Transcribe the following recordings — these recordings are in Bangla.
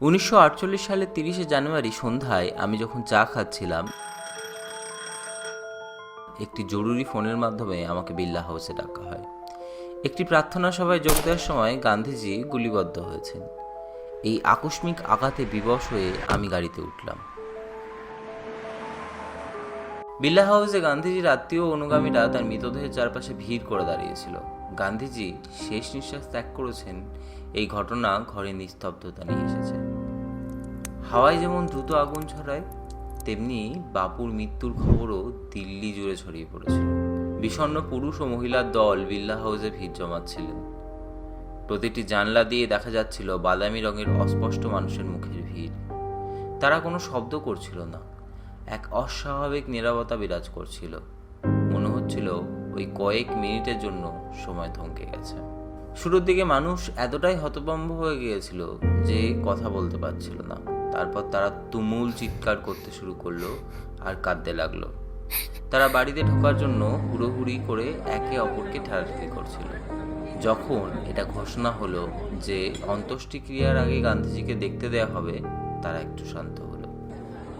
উনিশশো আটচল্লিশ সালের তিরিশে জানুয়ারি সন্ধ্যায় আমি যখন চা খাচ্ছিলাম, একটি জরুরি ফোনের মাধ্যমে আমাকে বিল্লা হাউসে ডাকা হয়। একটি প্রার্থনা সভায় যোগ দেওয়ার সময় গান্ধীজি গুলিবদ্ধ হয়েছেন। এই আকস্মিক আঘাতে বিবশ হয়ে আমি গাড়িতে উঠলাম। বিল্লা হাউসে গান্ধীজির আত্মীয় অনুগামীরা তার মৃতদেহের চারপাশে ভিড় করে দাঁড়িয়েছিল। গান্ধীজি শেষ নিঃশ্বাস ত্যাগ করেছেন এই ঘটনা ঘরে নিস্তব্ধতা নিয়ে এসেছে। হাওয়ায় যেমন দ্রুত আগুন ছড়ায়, তেমনি বাপুর মৃত্যুর খবরও দিল্লি জুড়ে ছড়িয়ে পড়েছিল বিষণ্ণ পুরুষ ও মহিলার দল বিল্লা হাউসে ভিড় জমাচ্ছিলেন। প্রতিটি জানলা দিয়ে দেখা যাচ্ছিল বাদামি রঙের অস্পষ্ট মানুষের মুখের ভিড়। তারা কোনো শব্দ করছিল না। এক অস্বাভাবিক নীরবতা বিরাজ করছিল। মনে হচ্ছিল ওই কয়েক মিনিটের জন্য সময় থমকে গেছে। শুরুর দিকে মানুষ এতটাই হতভম্ব হয়ে গিয়েছিল যে কথা বলতে পারছিল না। তারপর তারা তুমুল চিৎকার করতে শুরু করল আর কাঁদতে লাগল। তারা বাড়িতে ঢোকার জন্য হুড়োহুড়ি করে একে অপরকে ঠেলাঠেলি করছিল। যখন এটা ঘোষণা হলো যে অন্ত্যেষ্টিক্রিয়ার আগে গান্ধীজিকে দেখতে দেয়া হবে, তারা একটু শান্ত হলো।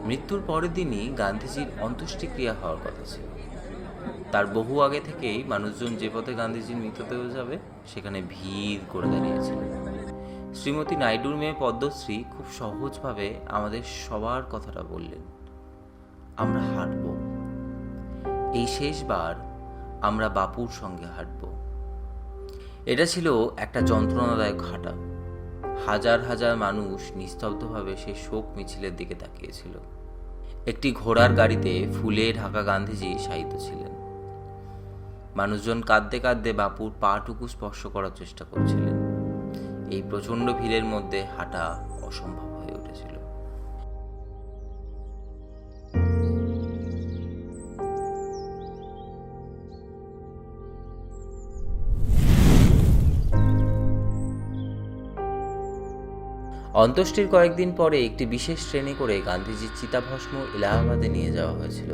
মৃত্যুর পরের দিনই গান্ধীজির অন্ত্যেষ্টিক্রিয়া হওয়ার কথা ছিল। তার বহু আগে থেকেই মানুষজন যে পথে গান্ধীজির মৃতদেহ যাবে, সেখানে ভিড় করে দাঁড়িয়েছিল শ্রীমতী নাইডুর মেয়ে পদ্মশ্রী খুব সহজভাবে আমাদের সবার কথাটা বললেন, আমরা হাঁটব। এই শেষবার আমরা বাপুর সঙ্গে হাঁটব। এটা ছিল একটা যন্ত্রণাদায়ক হাঁটা। হাজার হাজার মানুষ নিস্তব্ধভাবে সেই শোক মিছিলের দিকে তাকিয়েছিল। একটি ঘোড়ার গাড়িতে ফুলে ঢাকা গান্ধীজি শায়িত ছিলেন। মানুষজন কাঁদতে কাঁদতে বাপুর পাটুকু স্পর্শ করার চেষ্টা করছিলেন। এই প্রচণ্ড ভিড়ের মধ্যে হাঁটা অসম্ভব হয়ে উঠেছিল। অন্ত্যেষ্টির কয়েকদিন পরে একটি বিশেষ ট্রেনে করে গান্ধীজির চিতাভস্ম এলাহাবাদে নিয়ে যাওয়া হয়েছিল।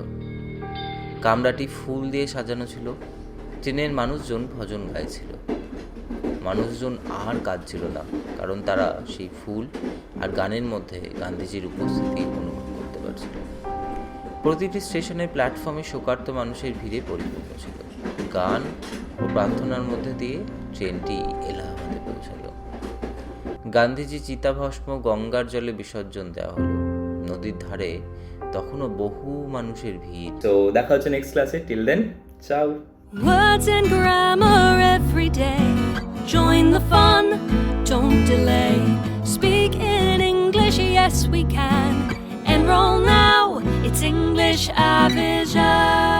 কামরাটি ফুল দিয়ে সাজানো ছিল। ট্রেনের মানুষজন ভজন গাইছিল। মানুষজন আর কাঁদছিল না, কারণ তারা সেই ফুল আর গানের মধ্যে গান্ধীজির উপস্থিতি অনুভব করতে পারছিল। প্রতিটি স্টেশনের প্ল্যাটফর্মে শোকার্ত মানুষের ভিড়ে পরিপূর্ণ ছিল। গান ও প্রার্থনার মধ্যে দিয়ে ট্রেনটি এলাহাবাদে পৌঁছালো। গান্ধীজি চিতাভস্ম গঙ্গার জলে বিসর্জন দেওয়া হলো। নদীর ধারে তখনও বহু মানুষের ভিড়। তো দেখা হচ্ছে নেক্সট ক্লাসে টিল দেন চাও Words and grammar every day. Join the fun, don't delay. Speak in English, yes we can. Enroll now, it's English Avision.